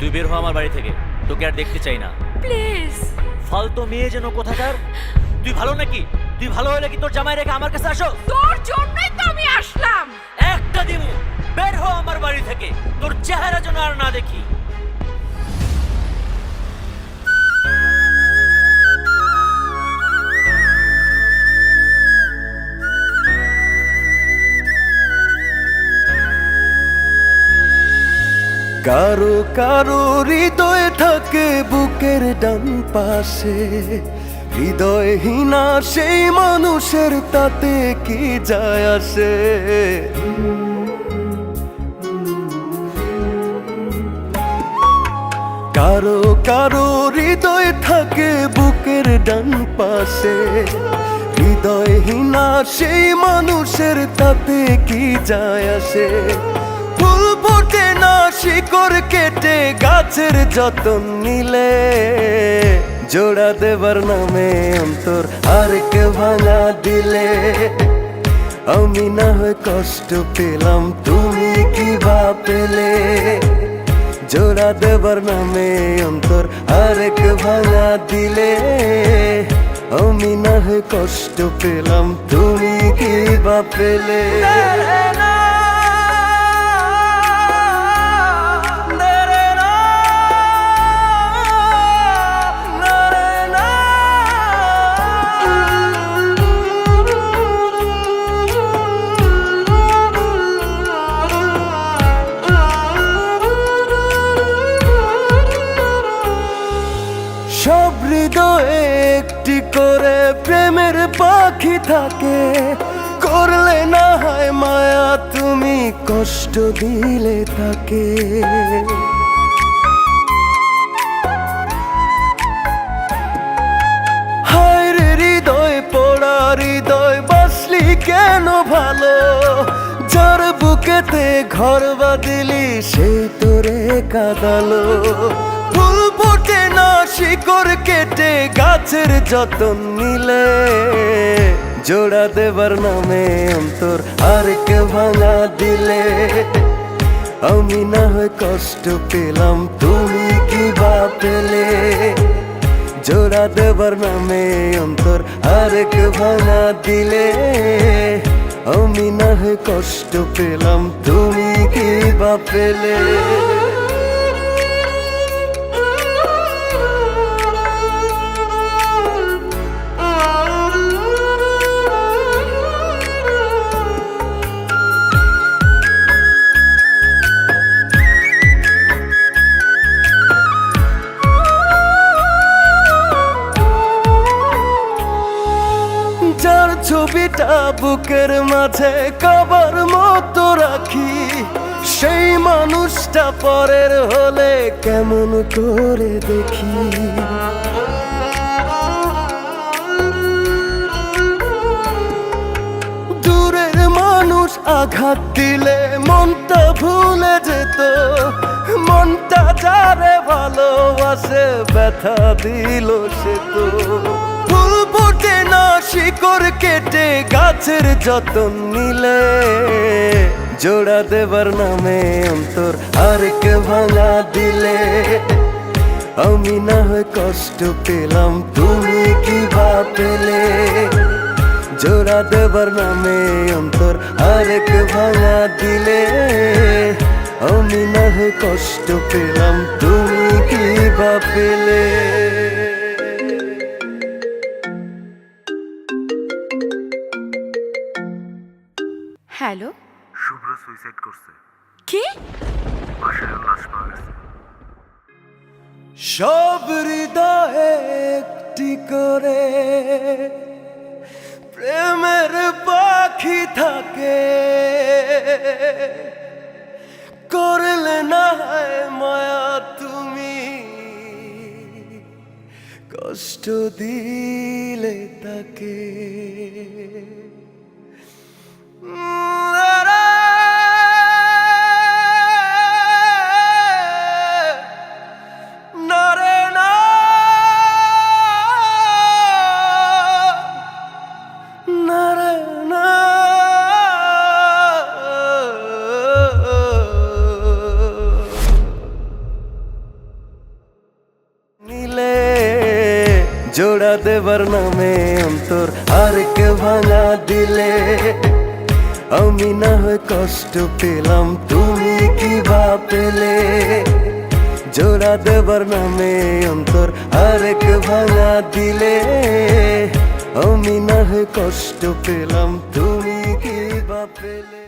তুই বের হ আমার বাড়ি থেকে। তোকে আর দেখতে চাই না। প্লিজ। ফালতু মেয়ে যেন কোথাকার? তুই ভালো নাকি? তুই ভালো হলে কি তোর জামাই রেখে আমার কাছে আসো? তোর জন্যই তো আমি আসলাম। একটা দিমু। বের হ আমার বাড়ি থেকে। তোর চেহারা যেন আর না দেখি। কারও কারও হৃদয় থাকে বুকের ডান পাশে। হৃদয়হীনা সেই মানুষের তাতে কি যায় আসে? কারও কারও হৃদয় থাকে বুকের ডান পাশে। হৃদয়হীনা সেই মানুষের তাতে কি যায় আসে? ফুল ফোটে না, শিকড় কেটে গাছের যতন নিলে জোড়া দেবার নামে অন্তর আর কে ভাঙা দিলে। আমি না হয় কষ্ট পেলাম, তুমি কি বা পেলে জোড়া দেবার নামে অন্তর আরেক ভাঙা দিলে। আমি না হয় কষ্ট পেলাম, তুমি কি বা পেলে হৃদয়ে একটি করে প্রেমের পাখি থাকে। করলে না হয় মায়া, তুমি কষ্ট দিলে তাকে। হৃদয়, পোড়া হৃদয়, বাসলি কেন ভালো? যার বুকেতে ঘর বাঁধলি, সেই তোরে কাদালো ফুল ফোটে না শিকড় কেটে গাছের যতন নিলে জোড়া দেবার নামে অন্তর আর কে ভাঙা দিলে। আমি না হয় কষ্ট পেলাম, তুমি কি বা পেলে? জোড়া দেবার নামে অন্তর আর কে ভাঙা দিলে। আমি না হয় কষ্ট পেলাম, তুমি কি বা পেলে? ছবিটা বুকের মাঝে কবার মতো রাখি। সেই মানুষটা পরের হলে কেমন করে দেখি। দূরের মানুষ আঘাত দিলে মনটা ভুলে যেত। মনটা যারে ভালোবাসে, ব্যথা দিল সে তো। শিকড় কেটে গাছের যতন নিলে জোড়া দেবার নামে অন্তর আর কে ভাঙা দিলে। আমি না হয় কষ্ট পেলাম, তুমি কি বা পেলে জোড়া দেবার নামে অন্তর আরেক ভাঙা দিলে। আমি না হয় কষ্ট পেলাম, তুমি কি বা পেলে হ্যালো? শুভ্র সুইসাইড করছে। কি? বাসায় লাশ পাওয়া গেছে সব হৃদয়ে একটি করে প্রেমের পাখি থাকে। করলে না হয় মায়া তুমি। কষ্ট দিলে তাকে। জোড়া দেবার নামে অন্তর আর কে ভাঙা দিলে আমি না হয় কষ্ট পেলাম, তুমি কি বা পেলে জোড়া দেবার নামে অন্তর আরেক ভাঙা দিলে। আমি না হয় কষ্ট পেলাম, তুমি কি বা পেলে